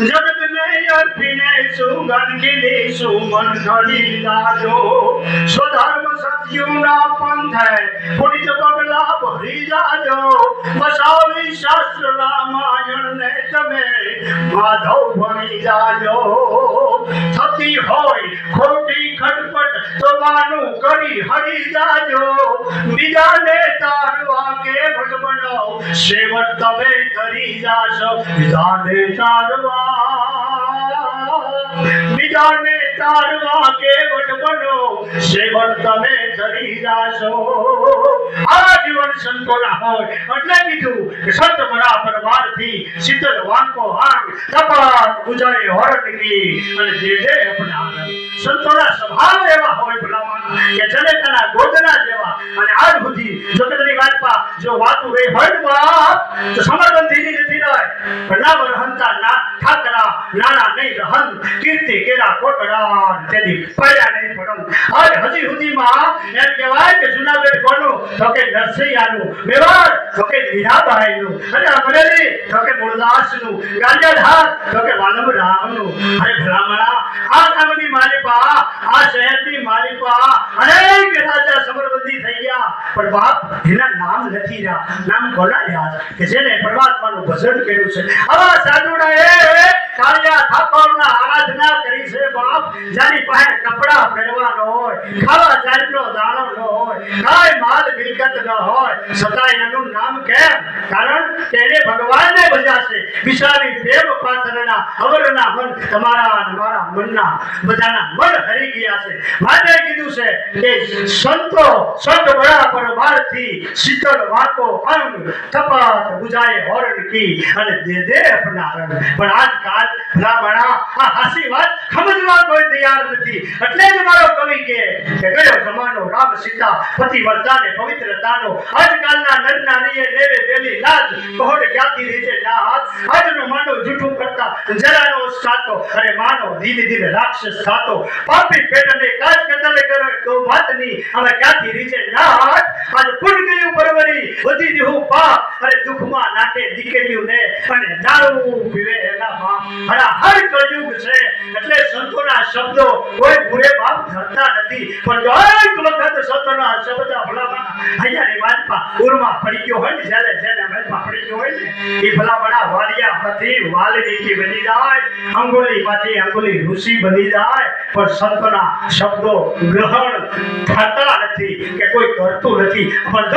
જગત ને અર્પીને સુગંધ કીધી, સુમન ધરી જાજો. સ્વધર્મ સત્યુના પંથે પુનિત પગલા ભરી જાજો. બસાવી તમે માધવ ભણી જાજો. થતી હોય ખોટી ખટપટ તો કરી હરી જાજો. બીજાને તારવા કે ભટ બનાવ તમે કરી જાશો. બીજાને તારવા બીજાને તારવા કે ભટ બનો સેવટ તમે કરી જાશો. આ જીવન સંતોના હોય એટલે વાંકો જે વાતું રહી ને બાપ, તો સમર્પણ ધીરી નથી રહે પણ ના રહંતા ના ઠાકરા નાના નહીં રહન, કીર્તિ કેરા કોટડા તેની પડ્યા નહીં પડન. આજ હજી સુધીમાં એમ કહેવાય કે જુનાગઢ કોનું, તો કે નરસૈયાનું મેવાડ તો કે મીરાબાઈનું, અને અમરેલી તો કે ગુરદાસનું ગાંધીધાર તો કે વાલમ રામનું અરે ભલામણા, આ ગામની માલિકા આ શહેરની માલિકા અનેક રાજા સમરબંધી થઈ ગયા. પણ બાપ, એના નામ નથી રહ્યા. નામ કોના રહ્યા કે જેને પરમાત્માનું ભજન કર્યું છે. આવા સાધુડાએ કાળિયા ઠાકોરના આરાધના કરી છે બાપ. જાની પાસે કપડા ખાવા દાણો ન હોય. કે સંતો, સંત બળા પર બાળથી શીતળ વાતો અંગ તપાત બુજાય હોરણ અને દે દે અપના પણ આજકાલ ભલામણા આ હાસી વાત સમજવા કોઈ તૈયાર નથી. એટલે જ મારો માનો જૂઠું કરતા જરાનો સાતો, અરે માનો ધીરે ધીરે રાક્ષસ સાતો. પાપી પેટને કાજ કતલે કરે ભાતની હવે ક્યાંથી રીજે ના આજ ફૂટ ગયું પરવરી વધી રહ્યું પાપ અરે દુઃખમાં નાટે દીકરીઓને પણ દારૂ પીવે એના બાપ. હર કળયુગ છે, એટલે સંતોના શબ્દો કોઈ બુરે બાપ ધરતા નથી. પણ જો એક વખત સંતોના શબ્દ ભલામણા અહીંયા વાતમાં ઉરમાં પડી ગયો હોય ને, જ્યારે જેને મનમાં પડી ગયો હોય ને, એ ભલામણા વાલિયા પ્રતિ વાલ્મીકી બની જાય, અંગુલી માંથી અંગુલી ઋષિ બની જાય. પણ સંતોના શબ્દો ગ્રહણ થતા નથી કે કોઈ કરતું નથી. પણ